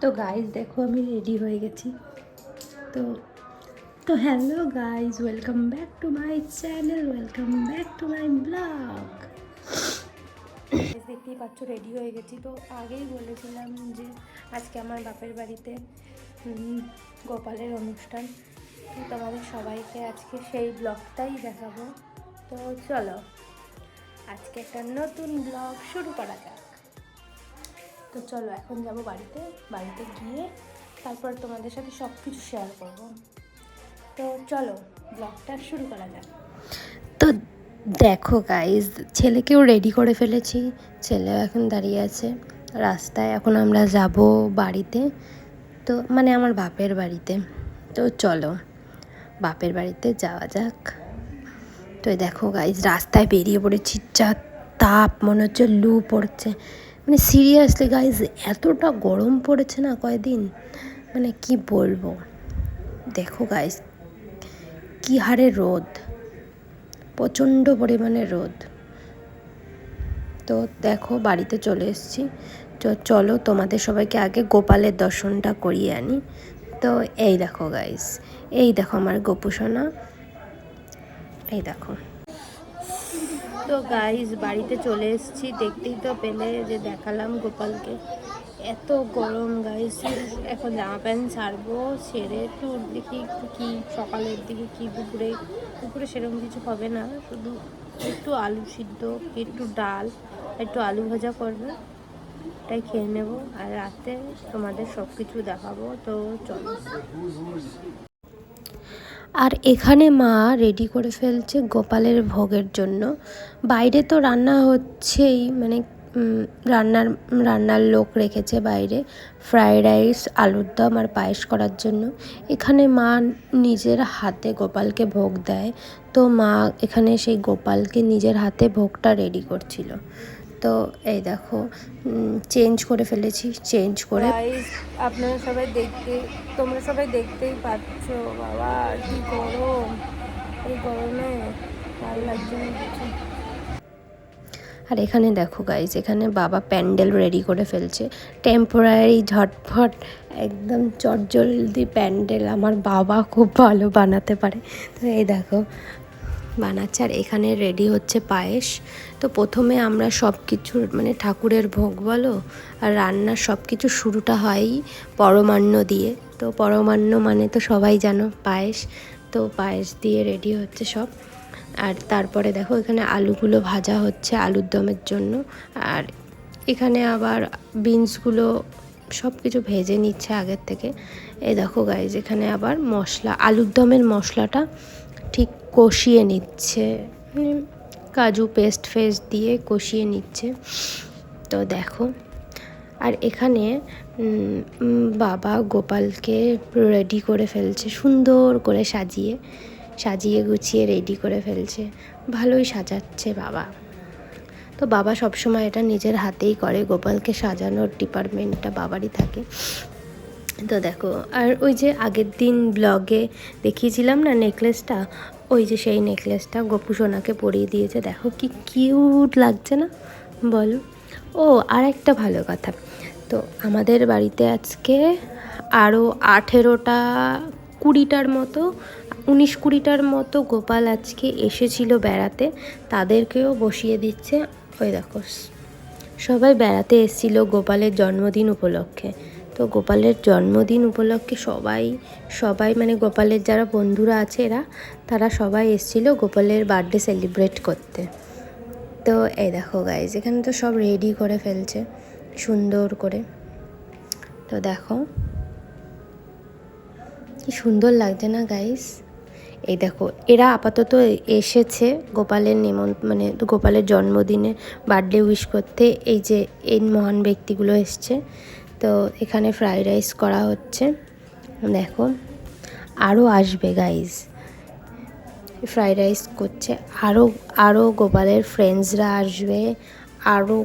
তো গাইজ দেখো আমি রেডি হয়ে গেছি। তো তো hello guys welcome back to my channel welcome back to my blog দেখতেই পাচ্ছ রেডি হয়ে গেছি। তো আগেই বলেছিলাম যে, আজকে আমার বাপের বাড়িতে গোপালের অনুষ্ঠান। তোমাদের সবাইকে আজকে সেই ব্লগটাই দেখাবো। তো চলো, আজকে একটা নতুন ব্লগ শুরু করা যাক। তো চলো, এখন যাব বাড়িতে। বাড়িতে গিয়ে তারপর তোমাদের সাথে সব কিছু শেয়ার করব। তো চলো, ব্লগটা শুরু করা যাক। তো দেখো গাইজ ছেলেকেও রেডি করে ফেলেছি। ছেলে এখন দাঁড়িয়ে আছে। রাস্তায় এখন আমরা যাব বাড়িতে। তো মানে আমার বাপের বাড়িতে। তো চলো। বাপের বাড়িতে যাওয়া যাক। তো দেখো গাইজ রাস্তায় বেরিয়ে পড়েছি, যা তাপ, মনে হচ্ছে লু পড়ছে। মানে সিরিয়াসলি গাইজ এতটা গরম পড়েছে না কয়দিন? মানে কি বলব? দেখো গাইজ কি হারে রোদ। প্রচণ্ড পরিমাণে রোদ। তো দেখো বাড়িতে চলে এসেছি। তো চলো তোমাদের সবাইকে আগে গোপালের দর্শনটা করিয়ে আনি। তো এই দেখো গাইস এই দেখো আমার গোপুসোনা এই দেখো। তো গাইস বাড়িতে চলে এসেছি। দেখতেই তো পেলে যে দেখালাম গোপালকে। এত গরম গাইস এখন জামা প্যান্ট ছাড়বো ছেড়ে একটু দেখি কি, সকালের দিকে কি, দুপুরে দুপুরে সেরকম কিছু হবে না। শুধু একটু আলু সিদ্ধ, একটু ডাল, একটু আলু ভাজা করবে। তাই খেয়ে নেব আর রাতে তোমাদের সব কিছু দেখাবো, তো চলো। আর এখানে মা রেডি করে ফেলছে গোপালের ভোগের জন্য। বাইরে তো রান্না হচ্ছেই মানে রান্নার রান্নার লোক রেখেছে বাইরে। ফ্রায়েড রাইস, আলুর দম আর পায়েস করার জন্য। এখানে মা নিজের হাতে গোপালকে ভোগ দেয়। তো মা এখানে সেই গোপালকে নিজের হাতে ভোগটা রেডি করছিল। তো এই দেখো চেঞ্জ করে ফেলেছি চেঞ্জ করে। আপনারা সবাই দেখতে তোমরা সবাই দেখতেই পাচ্ছ বাবা কি গরম। এই গরমে ভালো লাগছে আর এখানে দেখো গাইজ এখানে বাবা প্যান্ডেল রেডি করে ফেলছে। টেম্পোরারি ঝটফট একদম চটজলদি প্যান্ডেল। আমার বাবা খুব ভালো বানাতে পারে। তো এই দেখো বানাচ্ছে আর এখানে রেডি হচ্ছে পায়েস। তো প্রথমে আমরা সব কিছুর মানে ঠাকুরের ভোগ বলো, আর রান্নার সব কিছু শুরুটা হয়ই পরমান্ন দিয়ে। তো পরমান্ন মানে তো সবাই জানো, পায়েস। তো পায়েস দিয়ে রেডি হচ্ছে সব। আর তারপরে দেখো এখানে আলুগুলো ভাজা হচ্ছে আলুর দমের জন্য। আর এখানে আবার বিনসগুলো সব কিছু ভেজে নিচ্ছে আগের থেকে। এই দেখো গাইজ এখানে আবার মশলা, আলুর দমের মশলাটা ঠিক কষিয়ে নিচ্ছে। কাজু পেস্ট ফেস্ট দিয়ে কষিয়ে নিচ্ছে। তো দেখো, আর এখানে বাবা গোপালকে রেডি করে ফেলছে, সুন্দর করে সাজিয়ে সাজিয়ে গুছিয়ে রেডি করে ফেলছে। ভালোই সাজাচ্ছে বাবা। তো বাবা সবসময় এটা নিজের হাতেই করে, গোপালকে সাজানোর ডিপার্টমেন্টটা বাবারই থাকে। তো দেখো, আর ওই যে আগের দিন ব্লগে দেখিয়েছিলাম না নেকলেসটা ওই যে সেই নেকলেসটা গোপু সোনাকে পরিয়ে দিয়েছে। দেখো কি কিউট লাগছে না? বলো। ও আর একটা ভালো কথা। তো আমাদের বাড়িতে আজকে আরও আঠেরোটা কুড়িটার মতো, উনিশ কুড়িটার মতো গোপাল আজকে এসেছিল বেড়াতে। তাদেরকেও বসিয়ে দিচ্ছে। ওই দেখো, সবাই বেড়াতে এসেছিল গোপালের জন্মদিন উপলক্ষে। তো গোপালের জন্মদিন উপলক্ষে সবাই সবাই মানে গোপালের যারা বন্ধুরা আছে এরা, তারা সবাই এসেছিল গোপালের বার্থডে সেলিব্রেট করতে। তো এই দেখো গাইজ এখানে তো সব রেডি করে ফেলছে, সুন্দর করে। তো দেখো, কি সুন্দর লাগছে না গাইস এই দেখো, এরা আপাতত এসেছে গোপালের নেমন মানে গোপালের জন্মদিনে বার্থডে উইশ করতে, এই যে এই মহান ব্যক্তিগুলো এসছে। তো এখানে ফ্রাইড রাইস করা হচ্ছে। দেখো আরও আসবে গাইজ ফ্রাইড রাইস করছে। আরও আরও গোপালের ফ্রেন্ডসরা আসবে আরও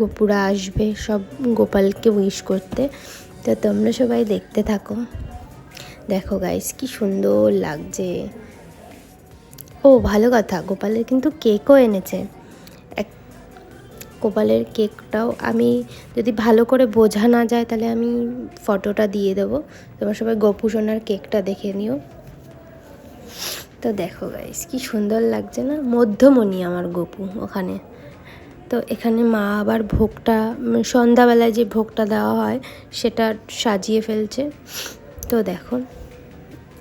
গোপুরা আসবে, সব গোপালকে উইশ করতে। তো তোমরা সবাই দেখতে থাকো। দেখো গাইস কি সুন্দর লাগছে। ও, ভালো কথা, গোপালের কিন্তু কেকও এনেছে। গোপালের কেকটাও আমি যদি ভালো করে বোঝা না যায় তাহলে আমি ফটোটা দিয়ে দেবো। তোমরা সবাই গপু সোনার কেকটা দেখে নিও। তো দেখো গাইস কি সুন্দর লাগছে না? মধ্যমণি আমার গপু ওখানে। তো এখানে মা আবার ভোগটা সন্ধ্যাবেলায় যে ভোগটা দেওয়া হয় সেটা সাজিয়ে ফেলছে। তো দেখো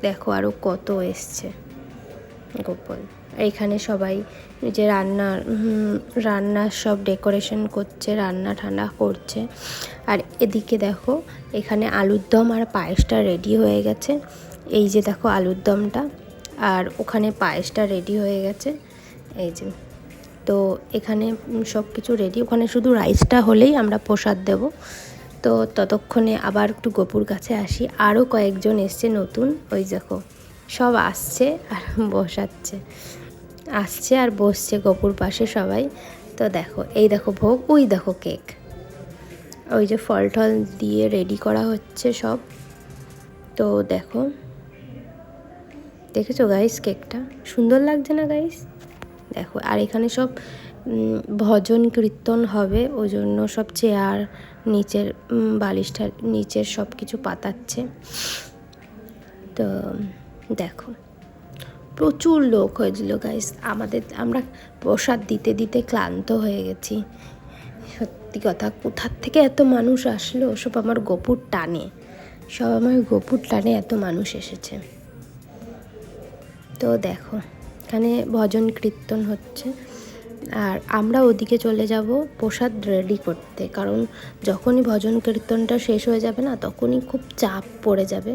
দেখো আরও কত এসছে গোপাল। এইখানে সবাই যে রান্নার রান্নার সব ডেকোরেশন করছে, রান্না ঠান্না করছে। আর এদিকে দেখো, এখানে আলুর দম আর পায়েসটা রেডি হয়ে গেছে। এই যে দেখো আলুর দমটা, আর ওখানে পায়েসটা রেডি হয়ে গেছে। এই যে, তো এখানে সব কিছু রেডি ওখানে শুধু রাইসটা হলেই আমরা প্রসাদ দেব। তো ততক্ষণে আবার একটু গোপুর কাছে আসি। আরও কয়েকজন এসছে নতুন। ওই দেখো, সব আসছে আর বসাচ্ছে। আসছে আর বসছে গপুর পাশে সবাই। তো দেখো, এই দেখো ভোগ, ওই দেখো কেক। ওই যে ফল টল দিয়ে রেডি করা হচ্ছে সব। তো দেখো, দেখেছ গাইস কেকটা? সুন্দর লাগছে না গাইস দেখো, আর এখানে সব ভজন কীর্তন হবে, ওই জন্য সব চেয়ার নিচের বালিশটার বালিশটা নিচের সব কিছু পাতাচ্ছে। তো দেখো প্রচুর লোক হয়েছিল গাইস আমাদের, আমরা প্রসাদ দিতে দিতে ক্লান্ত হয়ে গেছি। সত্যি কথা কোথার থেকে এত মানুষ আসলো? সব আমার গোপুর টানে। সব আমার গোপুর টানে এত মানুষ এসেছে। তো দেখো, এখানে ভজন কীর্তন হচ্ছে। আর আমরা ওদিকে চলে যাব প্রসাদ রেডি করতে। কারণ যখনই ভজন কীর্তনটা শেষ হয়ে যাবে না, তখনই খুব চাপ পড়ে যাবে।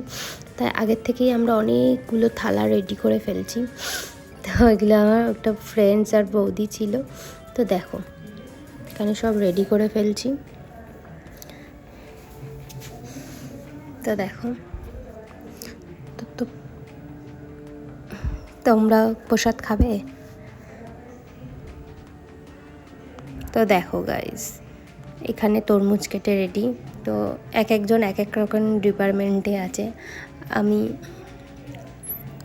তাই আগের থেকেই আমরা অনেকগুলো থালা রেডি করে ফেলছি। তো এগুলো আমার একটা ফ্রেন্ডস আর বৌদি ছিল। তো দেখো, এখানে সব রেডি করে ফেলছি। তো দেখো তোমরা প্রসাদ খাবে? তো দেখো গাইজ এখানে তরমুজ কেটে রেডি তো এক একজন এক এক রকম ডিপার্টমেন্টে আছে। আমি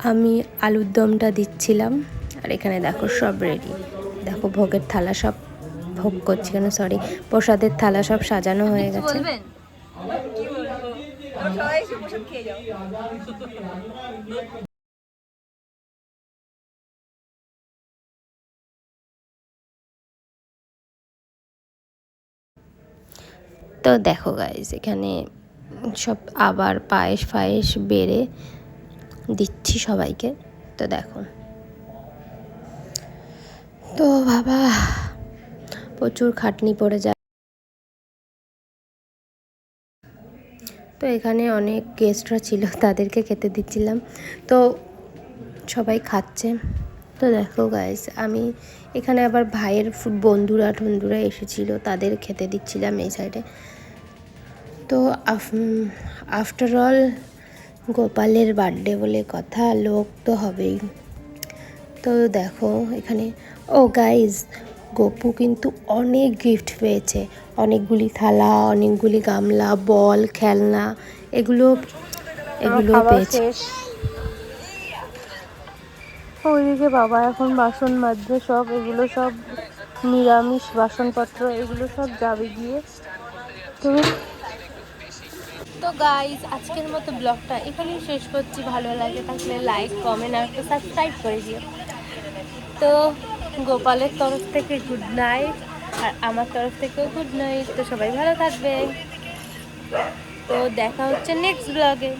আমি আলুর দমটা দিচ্ছিলাম আর এখানে দেখো সব রেডি দেখো ভোগের থালা সব ভোগ করছি কেন সরি প্রসাদের থালা সব সাজানো হয়ে গেছে। সবাই খেয়ে যাও। তো দেখো গাইজ এখানে সব আবার পায়েস ফায়েস বেড়ে দিচ্ছি সবাইকে। তো দেখো। তো বাবা, প্রচুর খাটনি পড়ে যায় তো এখানে অনেক গেস্টরা ছিল, তাদেরকে খেতে দিচ্ছিলাম। তো সবাই খাচ্ছে। তো দেখো গাইস আমি এখানে আবার ভাইয়ের বন্ধুরা টন্ধুরা এসেছিল তাদের খেতে দিচ্ছিলাম এই সাইডে তো আফটার অল গোপালের বার্থডে বলে কথা লোক তো হবেই। তো দেখো এখানে ও গাইজ গপু কিন্তু অনেক গিফট পেয়েছে। অনেকগুলি থালা অনেকগুলি গামলা বল খেলনা এগুলো এগুলো পেয়েছে। ওইদিকে বাবা এখন বাসন মাজবে, সব এগুলো সব নিরামিষ বাসনপত্র, এগুলো সব যাবে গিয়ে। তুমি? তো গাইজ আজকের মতো ব্লগটা এখানেই শেষ করছি। ভালো লাগে থাকলে লাইক কমেন্ট আর সাবস্ক্রাইব করে দিও। তো গোপালের তরফ থেকে গুড নাইট আর আমার তরফ থেকেও গুড নাইট তো সবাই ভালো থাকবে। তো দেখা হচ্ছে নেক্সট ব্লগে